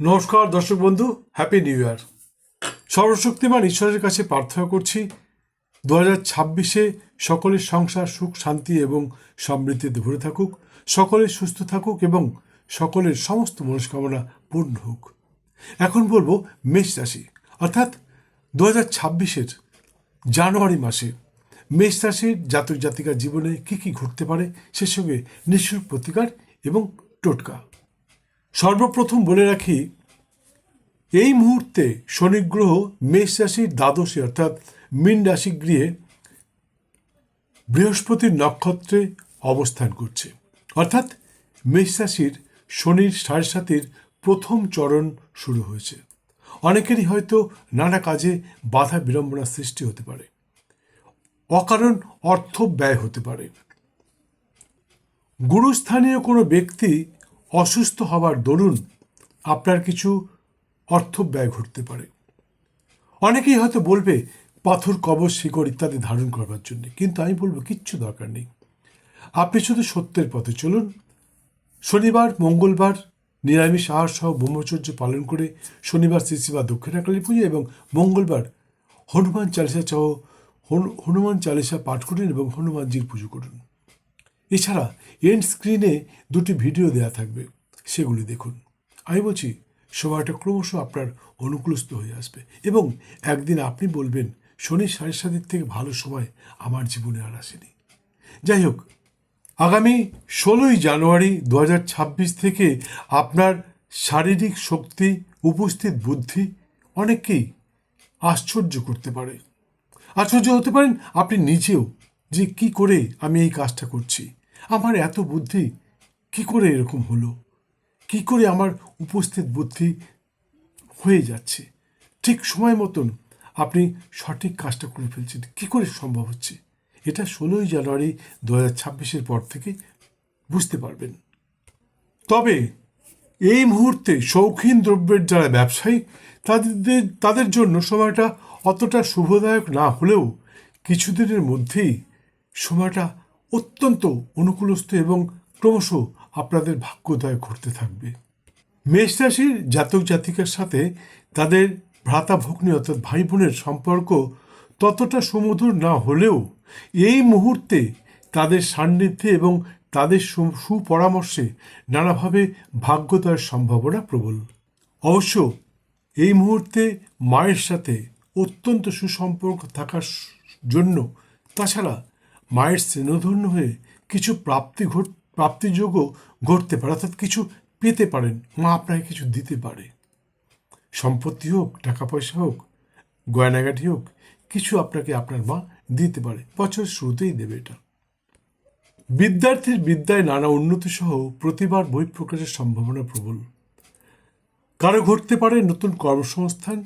নমস্কার, দর্শক বন্ধু হ্যাপি নিউ ইয়ার সর্বশক্তিমান ঈশ্বরের কাছে প্রার্থনা করছি, দু হাজার ছাব্বিশে সকলের সংসার সুখ, শান্তি এবং সমৃদ্ধিতে ভরে থাকুক সকলে সুস্থ থাকুক এবং সকলের সমস্ত মনস্কামনা পূর্ণ হোক। এখন বলব মেষ রাশি, অর্থাৎ দু হাজার ছাব্বিশের জানুয়ারি মাসে মেষ রাশির জাতক জাতিকার জীবনে কী কী ঘটতে পারে, সে সঙ্গে নিঃশুল্ক প্রতিকার এবং টোটকা। সর্বপ্রথম বলে রাখি, এই মুহূর্তে শনিগ্রহ মেষ রাশির দ্বাদশে অর্থাৎ মীন রাশি গৃহে বৃহস্পতির নক্ষত্রে অবস্থান করছে। অর্থাৎ মেষ রাশির শনির সাড়ে সাতের প্রথম চরণ শুরু হয়েছে। অনেকেরই হয়তো নানা কাজে বাধা বিড়ম্বনার সৃষ্টি হতে পারে। অকারণ অর্থ ব্যয় হতে পারে। গুরুস্থানীয় কোনো ব্যক্তি অসুস্থ হওয়ার দরুন আপনার কিছু অর্থ ব্যয় ঘটতে পারে। অনেকেই হয়তো বলবে, পাথর কবচ শিকড় ইত্যাদি ধারণ করবার জন্য। কিন্তু আমি বলব, কিচ্ছু দরকার নেই। আপনি শুধু সত্যের পথে চলুন। শনিবার, মঙ্গলবার, নিরামিষ আহার সহ ব্রহ্মচর্য পালন করে শনিবার শ্রী শ্রী বা দক্ষিণাকালী পুজো এবং মঙ্গলবার হনুমান চালিসা সহ হনুমান চালিসা পাঠ করুন এবং হনুমানজির পুজো করুন। এছাড়া এন্ড স্ক্রিনে দুটি ভিডিও দেওয়া থাকবে, সেগুলি দেখুন। আমি বলছি, সময়টা ক্রমশ আপনার অনুকূলস্থ হয়ে আসবে এবং একদিন আপনি বলবেন, শনি সাড়ে সাতের থেকে ভালো সময় আমার জীবনে আর আসেনি। যাই হোক, আগামী ষোলোই জানুয়ারি দু হাজার ছাব্বিশ থেকে আপনার শারীরিক শক্তি, উপস্থিত বুদ্ধি অনেককেই আশ্চর্য করতে পারে। আশ্চর্য হতে পারেন আপনি নিজেও, যে কি করে আমি এই কাজটা করছি। আমার এত বুদ্ধি, কি করে এরকম হলো? কি করে আমার উপস্থিত বুদ্ধি হয়ে যাচ্ছে? ঠিক সময় মতন আপনি সঠিক কাজটা করে ফেলছেন। কি করে সম্ভব হচ্ছে? এটা ষোলোই জানুয়ারি দু হাজার ছাব্বিশের পর থেকে বুঝতে পারবেন। তবে এই মুহূর্তে শৌখিন দ্রব্যের যারা ব্যবসায়ী, তাদের তাদের জন্য সময়টা অতটা শুভদায়ক না হলেও কিছুদিনের মধ্যেই সময়টা অত্যন্ত অনুকূলস্থ এবং ক্রমশ আপনাদের ভাগ্যোদয় ঘটতে থাকবে। মেষ রাশির জাতক জাতিকার সাথে তাদের ভ্রাতা ভগ্নী অর্থাৎ ভাই বোনের সম্পর্ক ততটা সুমধুর না হলেও এই মুহূর্তে তাদের সান্নিধ্যে এবং তাদের সুপরামর্শে নানাভাবে ভাগ্যোদয়ের সম্ভাবনা প্রবল। অবশ্য এই মুহূর্তে মায়ের সাথে অত্যন্ত সুসম্পর্ক থাকার জন্য তাছাড়া মায়ের স্নেহধন্য হয়ে কিছু প্রাপ্তি ঘট, প্রাপ্তিযোগও ঘটতে পারে, অর্থাৎ কিছু পেতে পারেন। মা আপনাকে কিছু দিতে পারে। সম্পত্তি হোক, টাকা পয়সা হোক, গয়নাগাটি হোক, কিছু আপনাকে আপনার মা দিতে পারে। বছরের শুরুতেই দেবে এটা। বিদ্যার্থীর বিদ্যায় নানা উন্নতি সহ প্রতিবার বই প্রকাশের সম্ভাবনা প্রবল। কারও ঘটতে পারে নতুন কর্মসংস্থান।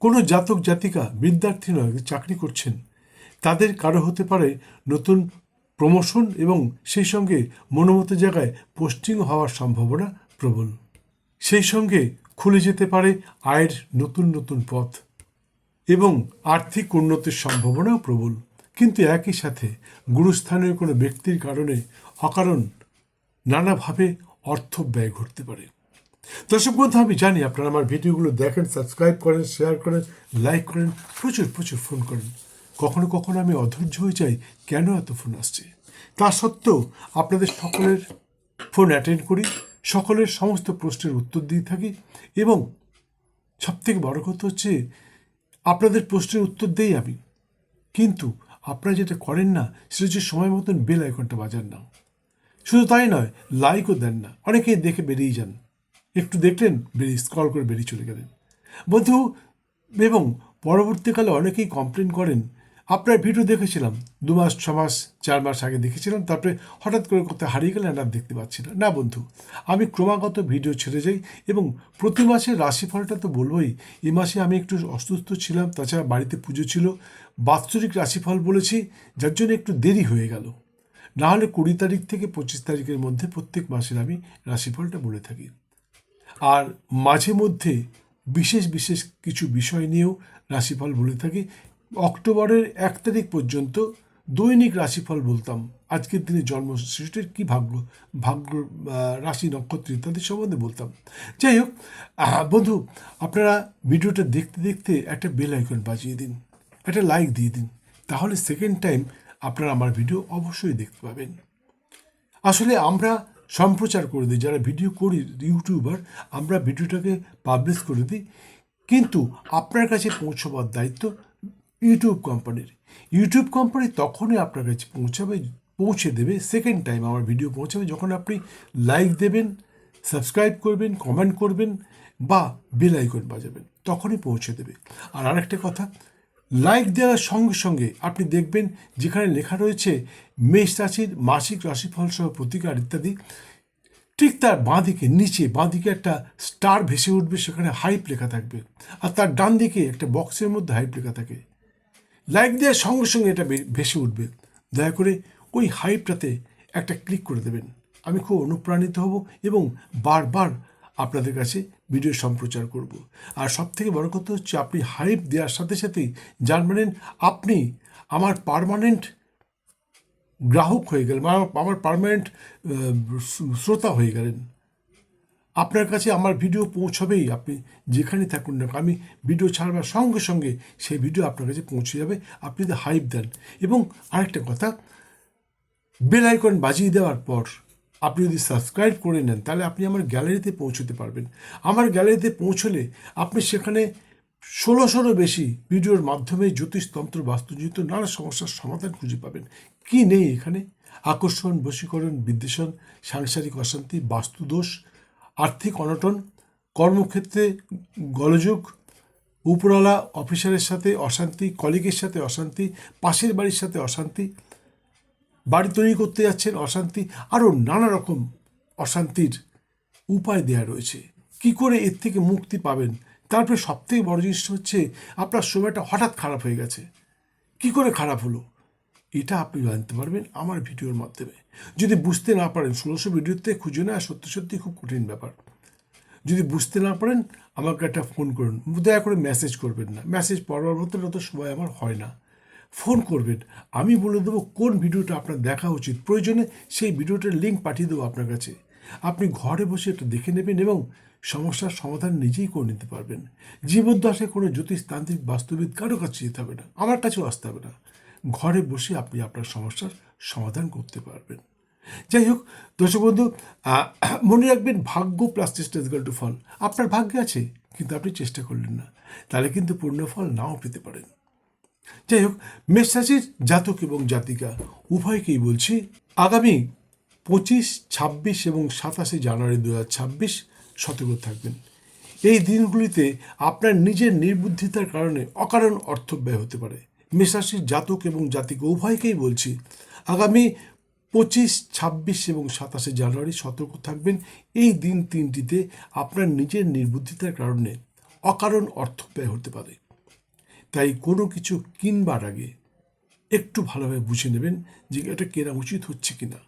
কোনো জাতক জাতিকা বিদ্যার্থী নয় চাকরি করছেন। তাদের কারও হতে পারে নতুন প্রমোশন এবং সেই সঙ্গে মনোমতো জায়গায় পোস্টিং হওয়ার সম্ভাবনা প্রবল। সেই সঙ্গে খুলে যেতে পারে আয়ের নতুন নতুন পথ এবং আর্থিক উন্নতির সম্ভাবনাও প্রবল। কিন্তু একই সাথে গুরুস্থানীয় কোনো ব্যক্তির কারণে অকারণ নানাভাবে অর্থ ব্যয় ঘটতে পারে। দর্শক বন্ধু, আমি জানি আপনারা আমার ভিডিওগুলো দেখেন, সাবস্ক্রাইব করেন, শেয়ার করেন, লাইক করেন, প্রচুর প্রচুর ফোন করেন। কখনো কখনো আমি অধৈর্য হয়ে যাই, কেন এত ফোন আসছে? তা সত্ত্বেও আপনাদের সকলের ফোন অ্যাটেন্ড করি, সকলের সমস্ত প্রশ্নের উত্তর দিয়ে থাকি এবং সবথেকে বড় কথা হচ্ছে, আপনাদের প্রশ্নের উত্তর দেই আমি। কিন্তু আপনারা যেটা করেন না, সেটা হচ্ছে সময় মতন বেল আইকনটা বাজান না। শুধু তাই নয় লাইকও দেন না। অনেকেই দেখে বেরিয়ে যান। একটু দেখলেন, বেরিয়ে স্ক্রল করে বেরিয়ে চলে গেলেন। বন্ধু, এবং পরবর্তীকালে অনেকেই কমপ্লেন করেন আপনার ভিডিও দেখেছিলাম। দু মাস, ছ মাস, চার মাস আগে দেখেছিলাম। তারপরে হঠাৎ করে কোথায় হারিয়ে গেলেন আর দেখতে পাচ্ছি না। না বন্ধু, আমি ক্রমাগত ভিডিও ছেড়ে যাই এবং প্রতি মাসে রাশিফলটা তো বলবোই। এ মাসে আমি একটু অসুস্থ ছিলাম, তাছাড়া বাড়িতে পুজো ছিল। বাৎসরিক রাশিফল বলেছি, যার জন্য একটু দেরি হয়ে গেল। না হলে কুড়ি তারিখ থেকে পঁচিশ তারিখের মধ্যে প্রত্যেক মাসের আমি রাশিফলটা বলে থাকি। আর মাঝে মধ্যে বিশেষ বিশেষ কিছু বিষয় নিয়েও রাশিফল বলে থাকি। অক্টোবরের এক তারিখ পর্যন্ত দৈনিক রাশিফল বলতাম। আজকের দিনে জন্ম সৃষ্টির কী ভাগ্য ভাগ্য রাশি, নক্ষত্র ইত্যাদি সম্বন্ধে বলতাম। যাই হোক বন্ধু, আপনারা ভিডিওটা দেখতে দেখতে একটা বেল আইকন বাজিয়ে দিন, একটা লাইক দিয়ে দিন। তাহলে সেকেন্ড টাইম আপনারা আমার ভিডিও অবশ্যই দেখতে পাবেন। আসলে আমরা সম্প্রচার করে দিই, যারা ভিডিও করি, ইউটিউবার, আমরা ভিডিওটাকে পাবলিশ করে দিই। কিন্তু আপনার কাছে পৌঁছবার দায়িত্ব ইউটিউব কোম্পানির ইউটিউব কোম্পানি তখনই আপনার কাছে পৌঁছাবে, পৌঁছে দেবে সেকেন্ড টাইম আমার ভিডিও পৌঁছাবে, যখন আপনি লাইক দেবেন সাবস্ক্রাইব করবেন কমেন্ট করবেন বা বেল আইকন বাজাবেন, তখনই পৌঁছে দেবে। আর আরেকটা কথা লাইক দেওয়ার সঙ্গে সঙ্গে আপনি দেখবেন যেখানে লেখা রয়েছে, মেষ রাশির মাসিক রাশিফল সহ প্রতিকার ইত্যাদি, ঠিক তার বাঁদিকে, নিচে, বাঁদিকে একটা স্টার ভেসে উঠবে, সেখানে হাইপ লেখা থাকবে। আর তার ডান দিকে একটা বক্সের মধ্যে হাইপ লেখা থাকে। লাইক দেওয়ার সঙ্গে সঙ্গে এটা ভেসে উঠবে। দয়া করে ওই হাইপটাতে একটা ক্লিক করে দেবেন। আমি খুব অনুপ্রাণিত হব এবং বারবার আপনাদের কাছে ভিডিও সম্প্রচার করব। আর সব থেকে বড় কথা হচ্ছে, আপনি হাইপ দেওয়ার সাথে সাথেই জানবেন আপনি আমার পার্মানেন্ট গ্রাহক হয়ে গেলেন, আমার আমার পার্মানেন্ট শ্রোতা হয়ে গেলেন। আপনার কাছে আমার ভিডিও পৌঁছবেই। আপনি যেখানে থাকুন না আমি ভিডিও ছাড়বার সঙ্গে সঙ্গে সেই ভিডিও আপনার কাছে পৌঁছে যাবে। আপনি যদি হাইপ দেন। এবং আরেকটা কথা বেল আইকন বাজিয়ে দেওয়ার পর আপনি যদি সাবস্ক্রাইব করে নেন, তাহলে আপনি আমার গ্যালারিতে পৌঁছতে পারবেন। আমার গ্যালারিতে পৌঁছলে আপনি সেখানে ষোলোশোরও বেশি ভিডিওর মাধ্যমে জ্যোতিষতন্ত্র বাস্তুজিত নানা সমস্যার সমাধান খুঁজে পাবেন। কি নেই এখানে? আকর্ষণ, বশীকরণ, বিদ্বেষণ, সাংসারিক অশান্তি, বাস্তুদোষ আর্থিক অনটন, কর্মক্ষেত্রে গলযোগ, উপরওয়ালা অফিসারের সাথে অশান্তি, কলিগের সাথে অশান্তি, পাশের বাড়ির সাথে অশান্তি, বাড়ি তৈরি করতে যাচ্ছেন অশান্তি, আরও নানা রকম অশান্তির উপায় দেয়া রয়েছে। কি করে এর থেকে মুক্তি পাবেন? তারপরে সবথেকে বড় জিনিসটা হচ্ছে, আপনার সময়টা হঠাৎ খারাপ হয়ে গেছে। কি করে খারাপ হলো? এটা আপনি জানতে পারবেন আমার ভিডিওর মাধ্যমে। যদি বুঝতে না পারেন, ষোলোশো ভিডিওতে খুঁজে নেওয়া সত্যি সত্যি খুব কঠিন ব্যাপার। যদি বুঝতে না পারেন, আমাকে একটা ফোন করুন। দয়া করে মেসেজ করবেন না। মেসেজ পড়ার মতো অত সময় আমার হয় না। ফোন করবেন। আমি বলে দেবো কোন ভিডিওটা আপনার দেখা উচিত। প্রয়োজনে সেই ভিডিওটার লিঙ্ক পাঠিয়ে দেবো আপনার কাছে। আপনি ঘরে বসে এটা দেখে নেবেন এবং সমস্যার সমাধান নিজেই করে নিতে পারবেন। জীবদ্দশায় কোনো জ্যোতিষতান্ত্রিক বাস্তবিক কারও কাছে যেতে হবে না। আমার কাছেও আসতে হবে না। ঘরে বসে আপনি আপনার সমস্যার সমাধান করতে পারবেন। যাই হোক, দর্শক বন্ধু মনে রাখবেন ভাগ্য প্লাস চেষ্টা টু ফল। আপনার ভাগ্যে আছে, কিন্তু আপনি চেষ্টা করলেন না। তাহলে কিন্তু পূর্ণ ফল নাও পেতে পারেন। যাই হোক, মেষ জাতক এবং জাতিকা, উভয়কেই বলছি, আগামী পঁচিশ, ছাব্বিশ এবং সাতাশে জানুয়ারি দু হাজার ছাব্বিশ সতর্ক থাকবেন। এই দিনগুলিতে আপনার নিজের নির্বুদ্ধিতার কারণে অকারণ অর্থ ব্যয় হতে পারে। মেষরাশির জাতক এবং জাতিকা উভয়কেই বলছি, আগামী পঁচিশ, ছাব্বিশ এবং সাতাশে জানুয়ারি সতর্ক থাকবেন। এই দিন তিনটিতে আপনার নিজের নির্বুদ্ধিতার কারণে অকারণ অর্থ ব্যয় হতে পারে। তাই কোনো কিছু কিনবার আগে একটু ভালোভাবে বুঝে নেবেন যে এটা কেনা উচিত হচ্ছে কি না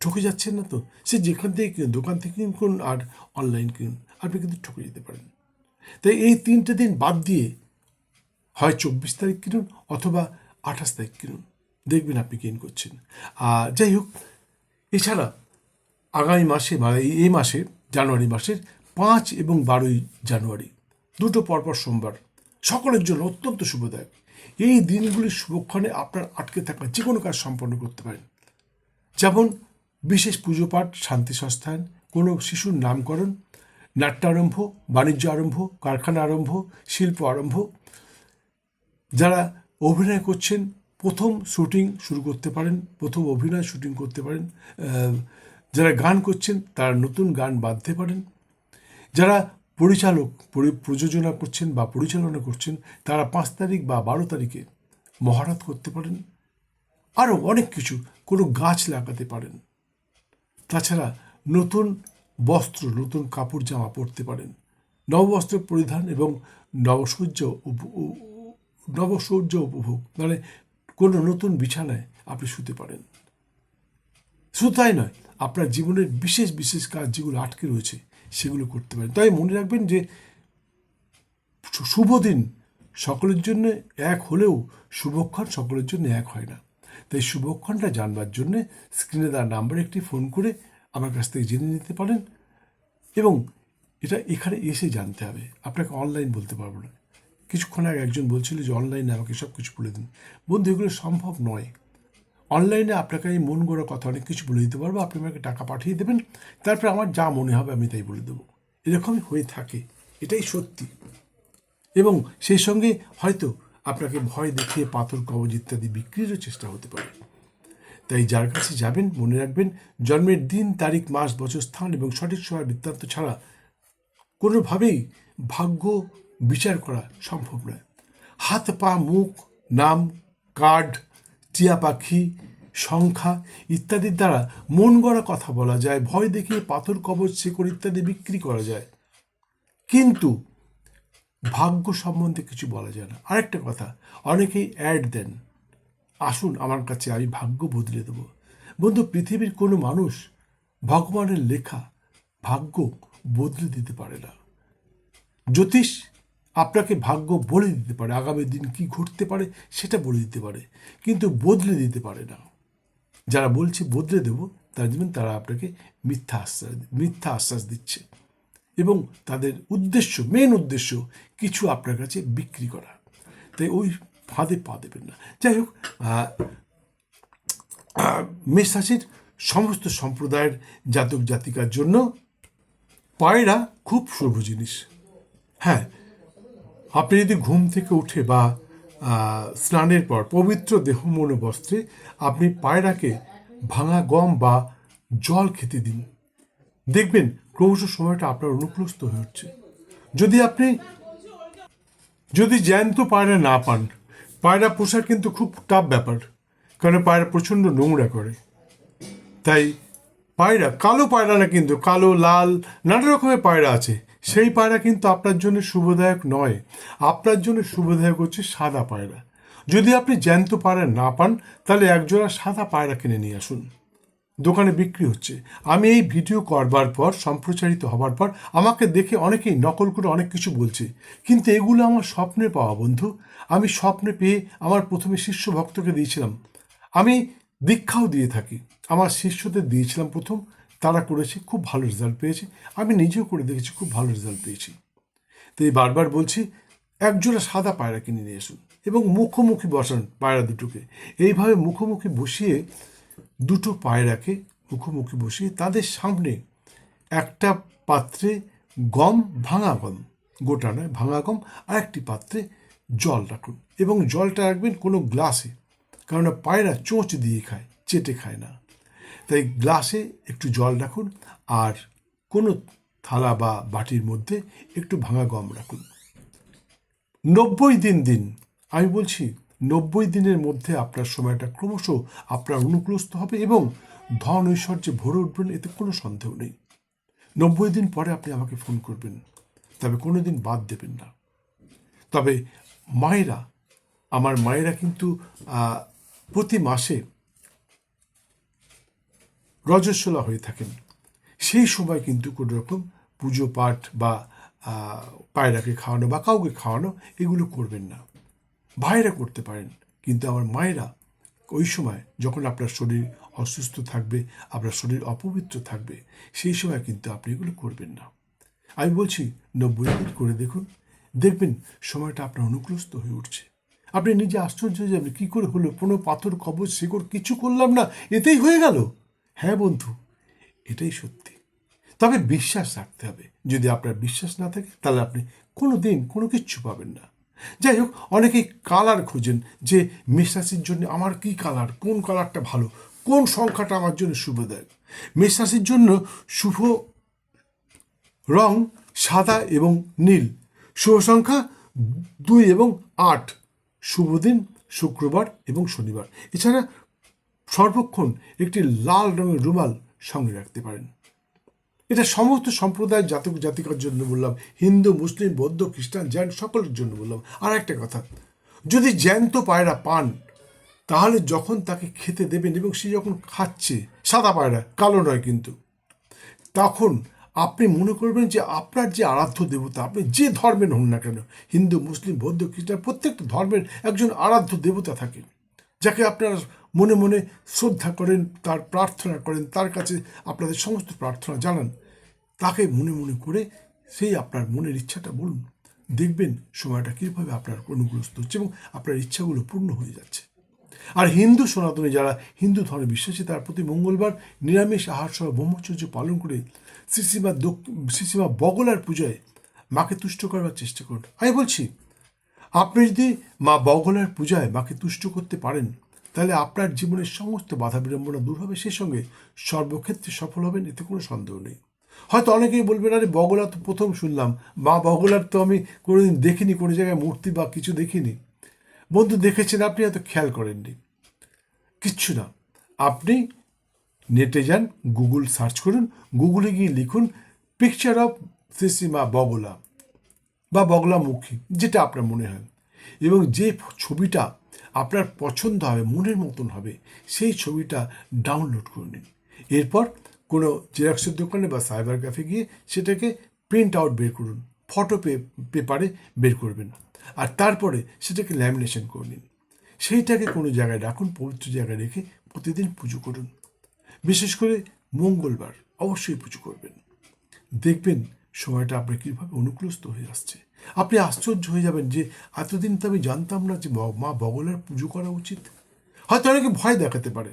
ঠকে যাচ্ছেন না তো? সে যেখান থেকে কিনুন, দোকান থেকে কিনুন আর অনলাইন কিনুন, আপনি কিন্তু ঠকে যেতে পারেন। তাই এই তিনটে দিন বাদ দিয়ে হয় চব্বিশ তারিখ কিনুন অথবা আঠাশ তারিখ কিনুন। দেখবেন আপনি কেন করছেন। আর যাই হোক, এছাড়া আগামী মাসে এই- এই মাসে, জানুয়ারি মাসের পাঁচ এবং বারোই জানুয়ারি, দুটো পরপর সোমবার, সকলের জন্য অত্যন্ত শুভদায়ক। এই দিনগুলির শুভক্ষণে আপনার আটকে থাকা যে কোনো কাজ সম্পন্ন করতে পারেন। যেমন বিশেষ পুজো পাঠ, শান্তি সংস্থান, কোনো শিশুর নামকরণ, নাট্য আরম্ভ, বাণিজ্য আরম্ভ, কারখানা আরম্ভ, শিল্প আরম্ভ যারা অভিনয় করছেন, প্রথম শুটিং শুরু করতে পারেন, প্রথম অভিনয় শুটিং করতে পারেন যারা গান করছেন, তারা নতুন গান বাঁধতে পারেন। যারা পরিচালক, পরি- প্রযোজনা করছেন বা পরিচালনা করছেন, তারা পাঁচ তারিখ বা বারো তারিখে মহারাত করতে পারেন। আরও অনেক কিছু, কোনো গাছ লাগাতে পারেন। তাছাড়া নতুন বস্ত্র, নতুন কাপড় জামা পরতে পারেন। নববস্ত্র পরিধান এবং নবসূর্য নবসূর্য উপভোগ। মানে কোনো নতুন বিছানায় আপনি শুতে পারেন। শুধু তাই নয়, আপনার জীবনের বিশেষ বিশেষ কাজ যেগুলো আটকে রয়েছে, সেগুলো করতে পারেন। তাই মনে রাখবেন যে, শুভ দিন সকলের জন্য এক হলেও শুভক্ষণ সকলের জন্য এক হয় না। তাই শুভক্ষণটা জানবার জন্য স্ক্রিনে দেওয়ার নাম্বারে একটি ফোন করে আমার কাছ থেকে জেনে নিতে পারেন এবং এটা এখানে এসে জানতে হবে। আপনাকে অনলাইন বলতে পারব না। কিছুক্ষণ আগে একজন বলছিল যে অনলাইনে আমাকে সব কিছু বলে দিন। বন্ধু, এগুলো সম্ভব নয়। অনলাইনে আপনাকে আমি মন গড়া কথা অনেক কিছু বলে দিতে পারব, আপনি আমাকে টাকা পাঠিয়ে দেবেন, তারপরে আমার যা মনে হবে আমি তাই বলে দেবো। এরকমই হয়ে থাকে। এটাই সত্যি। এবং সেই সঙ্গে হয়তো আপনাকে ভয় দেখিয়ে পাথর, কবজ ইত্যাদি বিক্রিরও চেষ্টা হতে পারে। তাই যার কাছে যাবেন, মনে রাখবেন, জন্মের দিন, তারিখ, মাস, বছর, স্থান এবং সঠিক সময় বৃত্তান্ত ছাড়া কোনোভাবেই ভাগ্য বিচার করা সম্ভব নয়। হাত, পা, মুখ, নাম, কার্ড, টিয়া পাখি, সংখ্যা ইত্যাদির দ্বারা মন গড়া কথা বলা যায়, ভয় দেখিয়ে পাথর, কবচ, শেকড় ইত্যাদি বিক্রি করা যায়। কিন্তু ভাগ্য সম্বন্ধে কিছু বলা যায় না। আরেকটা কথা, অনেকেই অ্যাড দেন। আসুন আমার কাছে আমি ভাগ্য বদলে দেব। বন্ধু, পৃথিবীর কোনো মানুষ ভগবানের লেখা ভাগ্য বদলে দিতে পারে না। জ্যোতিষ আপনাকে ভাগ্য বলে দিতে পারে, আগামী দিন কি ঘটতে পারে সেটা বলে দিতে পারে, কিন্তু বদলে দিতে পারে না। যারা বলছে বদলে দেব, তার জন্য তারা আপনাকে মিথ্যা আশ্বাস মিথ্যা আশ্বাস দিচ্ছে। এবং তাদের উদ্দেশ্য মেন উদ্দেশ্য, কিছু আপনার কাছে বিক্রি করা। তাই ওই ফাঁদে পা দেবেন না। যাই হোক মেষ সমস্ত সম্প্রদায়ের জাতক জাতিকার জন্য পায়রা খুব শুভ জিনিস। হ্যাঁ আপনি যদি ঘুম থেকে উঠে বা স্নানের পর পবিত্র দেহ বস্ত্রে আপনি পায়রাকে ভাঙা গম বা জল খেতে দিন। দেখবেন ক্রমশ সময়টা আপনার অনুপ্রস্ত হয়ে উঠছে। যদি আপনি, যদি জ্যান্ত পায়রা না পান, পায়রা পোষা কিন্তু খুব টাফ ব্যাপার কারণ পায়রা প্রচণ্ড নোংরা করে। তাই পায়রা, কালো পায়রা না কিন্তু, কালো, লাল, নানা রকমের পায়রা আছে। সেই পায়রা কিন্তু আপনার জন্য শুভদায়ক নয়। আপনার জন্য শুভদায়ক হচ্ছে সাদা পায়রা। যদি আপনি জ্যান্ত পায়রা না পান, তাহলে একজোড়া সাদা পায়রা কিনে নিয়ে আসুন। দোকানে বিক্রি হচ্ছে। আমি এই ভিডিও করবার পর, সম্প্রচারিত হবার পর, আমাকে দেখে অনেকেই নকল করে অনেক কিছু বলছে। কিন্তু এগুলো আমার স্বপ্নে পাওয়া বন্ধু। আমি স্বপ্নে পেয়ে আমার প্রথমে শিষ্য ভক্তকে দিয়েছিলাম। আমি দীক্ষাও দিয়ে থাকি। আমার শিষ্যদের দিয়েছিলাম প্রথম। তারা করেছে, খুব ভালো রেজাল্ট পেয়েছে। আমি নিজেও করে দেখেছি, খুব ভালো রেজাল্ট পেয়েছি। তাই বারবার বলছি, একজোড়া সাদা পায়রা কিনে নিয়ে আসুন এবং মুখোমুখি বসান পায়রা দুটোকে। এইভাবে মুখোমুখি বসিয়ে দুটো পায়রাকে মুখোমুখি বসিয়ে তাদের সামনে একটা পাত্রে গম, ভাঙা গম গোটা নয় ভাঙা গম, আর একটি পাত্রে জল রাখুন এবং জলটা রাখবেন কোনো গ্লাসে। কারণ পায়রা চোঁচ দিয়ে খায়, চেটে খায় না। তাই গ্লাসে একটু জল রাখুন আর কোনো থালা বা বাটির মধ্যে একটু ভাঙা গম রাখুন। নব্বই দিন দিন, আমি বলছি নব্বই দিনের মধ্যে আপনার সময়টা ক্রমশ আপনার অনুকূলস্থ হবে এবং ধন ঐশ্বর্যে ভরে উঠবেন, এতে কোনো সন্দেহ নেই। নব্বই দিন পরে আপনি আমাকে ফোন করবেন, তবে কোনো দিন বাদ দেবেন না। তবে মায়েরা, আমার মায়েরা কিন্তু প্রতি মাসে রজস্বলা হয়ে থাকেন। সেই সময় কিন্তু কোনো রকম পুজো পাঠ বা পায়রাকে খাওয়ানো বা কাউকে খাওয়ানো এগুলো করবেন না। ভাইরা করতে পারেন, কিন্তু আমার মায়েরা ওই সময় যখন আপনার শরীর অসুস্থ থাকবে, আপনার শরীর অপবিত্র থাকবে, সেই সময় কিন্তু আপনি এগুলো করবেন না। আমি বলছি, নব্বই দিন করে দেখুন, দেখবেন সময়টা আপনার অনুকূলস্থ হয়ে উঠছে। আপনি নিজে আশ্চর্য হয়ে যাবেন, কী করে হলো? কোনো পাথর কবচ শিকড় কিছু করলাম না, এতেই হয়ে গেল। হ্যাঁ বন্ধু, এটাই সত্যি। তবে বিশ্বাস রাখতে হবে। যদি আপনার বিশ্বাস না থাকে, তাহলে আপনি কোনো দিন কোনো কিচ্ছু পাবেন না। যাই হোক, অনেকেই কালার খোঁজেন যে মেষরাশির জন্য আমার কি কালার, কোন কালারটা ভালো, কোন সংখ্যাটা আমার জন্য শুভদায়ক। মেষরাশির জন্য শুভ রং সাদা এবং নীল। শুভ সংখ্যা দুই এবং আট। শুভ দিন শুক্রবার এবং শনিবার। এছাড়া সর্বক্ষণ একটি লাল রঙের রুমাল সঙ্গে রাখতে পারেন। এটা সমস্ত সম্প্রদায়ের জাতক জাতিকার জন্য বললাম, হিন্দু, মুসলিম, বৌদ্ধ, খ্রিস্টান, জৈন, সকলের জন্য বললাম। আর একটা কথা, যদি জ্যান্ত পায়রা পান, তাহলে যখন তাকে খেতে দেবেন এবং সে যখন খাচ্ছে, সাদা পায়রা, কালো নয় কিন্তু, তখন আপনি মনে করবেন যে আপনার যে আরাধ্য দেবতা, আপনি যে ধর্মের হন না কেন, হিন্দু, মুসলিম, বৌদ্ধ, খ্রিস্টান প্রত্যেকটা ধর্মের একজন আরাধ্য দেবতা থাকে যাকে আপনারা মনে মনে শ্রদ্ধা করেন, তার প্রার্থনা করেন, তার কাছে আপনাদের সমস্ত প্রার্থনা জানান, তাকে মনে মনে করে সেই আপনার মনের ইচ্ছাটা বলুন। দেখবেন সময়টা কীভাবে আপনার অনুগ্রস্ত হচ্ছে এবং আপনার ইচ্ছাগুলো পূর্ণ হয়ে যাচ্ছে। আর হিন্দু সনাতনী যারা হিন্দু ধর্মে বিশ্বাসী, তার প্রতি মঙ্গলবার নিরামিষ আহার সহ ব্রহ্মচর্য পালন করে শ্রীশ্রীমা শ্রীশ্রীমা বগলার পূজায় মাকে তুষ্ট করবার চেষ্টা করুন। আমি বলছি আপনি যদি মা বগলার পূজায় মাকে তুষ্ট করতে পারেন, তাহলে আপনার জীবনের সমস্ত বাধা বিড়ম্বনা দূর হবে সেই সঙ্গে সর্বক্ষেত্রে সফল হবেন, এতে কোনো সন্দেহ নেই। হয়তো অনেকেই বলবেন, আরে, বগলা তো প্রথম শুনলাম। মা বগলার তো আমি কোনোদিন দেখিনি, কোনো জায়গায় মূর্তি বা কিছু দেখিনি। বন্ধু, দেখেছেন আপনি, হয়তো খেয়াল করেননি। কিচ্ছু না। আপনি নেটে যান, গুগল সার্চ করুন, গুগলে গিয়ে লিখুন পিকচার অফ শ্রী শ্রী মা বগলা বা বগলামুখী, যেটা আপনার মনে হয়। এবং যে ছবিটা আপনার পছন্দ হবে, মনের মতন হবে, সেই ছবিটা ডাউনলোড করে নিন। এরপর কোনো জেরক্সের দোকানে বা সাইবার ক্যাফে গিয়ে সেটাকে প্রিন্ট আউট বের করুন ফটো পে পেপারে বের করবেন। আর তারপরে সেটাকে ল্যামিনেশন করে নিন। সেইটাকে কোনো জায়গায় রাখুন, পবিত্র জায়গায় রেখে প্রতিদিন পুজো করুন। বিশেষ করে মঙ্গলবার অবশ্যই পুজো করবেন। দেখবেন সময়টা আপনার কীভাবে অনুকূলস্থ হয়ে আসছে? আপনি আশ্চর্য হয়ে যাবেন যে এতদিন তো আমি জানতাম না যে মা বগলার পুজো করা উচিত। হয়তো অনেকে ভয় দেখাতে পারে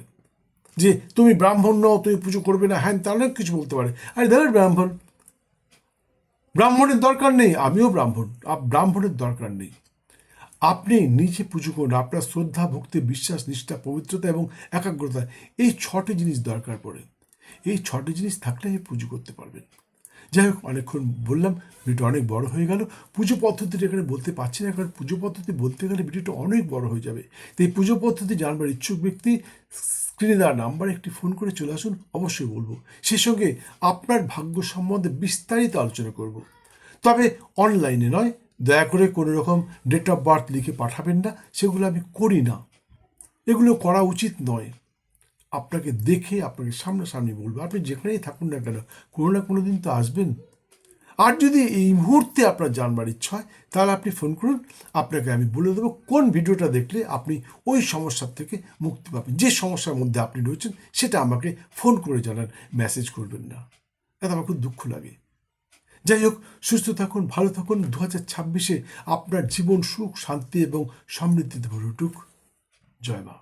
যে তুমি ব্রাহ্মণ নও, তুমি পুজো করবে না। হ্যাঁ তা অনেক কিছু বলতে পারে। আরে দেখেন ব্রাহ্মণ। ব্রাহ্মণের দরকার নেই, আমিও ব্রাহ্মণ। ব্রাহ্মণের দরকার নেই। আপনি নিজে পুজো করুন। আপনার শ্রদ্ধা, ভক্তি, বিশ্বাস, নিষ্ঠা, পবিত্রতা এবং একাগ্রতা, এই ছটি জিনিস দরকার পড়ে। এই ছটি জিনিস থাকলে পুজো করতে পারবেন। যাই হোক, অনেকক্ষণ বললাম, ভিডিওটা অনেক বড় হয়ে গেল। পুজো পদ্ধতিটা এখানে বলতে পারছি না, কারণ পুজো পদ্ধতি বলতে গেলে ভিডিওটা অনেক বড় হয়ে যাবে। তো এই পুজো পদ্ধতি জানবার ইচ্ছুক ব্যক্তি স্ক্রিনে দেওয়া নাম্বারে একটি ফোন করে চলে আসুন, অবশ্যই বলব। সেই সঙ্গে আপনার ভাগ্য সম্বন্ধে বিস্তারিত আলোচনা করব। তবে অনলাইনে নয়, দয়া করে কোনো রকম ডেট অফ বার্থ লিখে পাঠাবেন না, সেগুলো আমি করি না। এগুলো করা উচিত নয়। আপনাকে দেখে আপনাকে সামনাসামনি বলব, আপনি যেখানেই থাকুন না কেন, কোনো না কোনো দিন তো আসবেন। আর যদি এই মুহূর্তে আপনার জানবার ইচ্ছা হয়, তাহলে আপনি ফোন করুন, আপনাকে আমি বলে দেবো কোন ভিডিওটা দেখলে আপনি ওই সমস্যার থেকে মুক্তি পাবেন। যে সমস্যার মধ্যে আপনি রয়েছেন, সেটা আমাকে ফোন করে জানান, মেসেজ করবেন না। এতে আমার খুব দুঃখ লাগে। যাই হোক, সুস্থ থাকুন, ভালো থাকুন। দু হাজার ছাব্বিশে আপনার জীবন সুখ, শান্তি এবং সমৃদ্ধিতে ভরে উঠুক। জয় মা।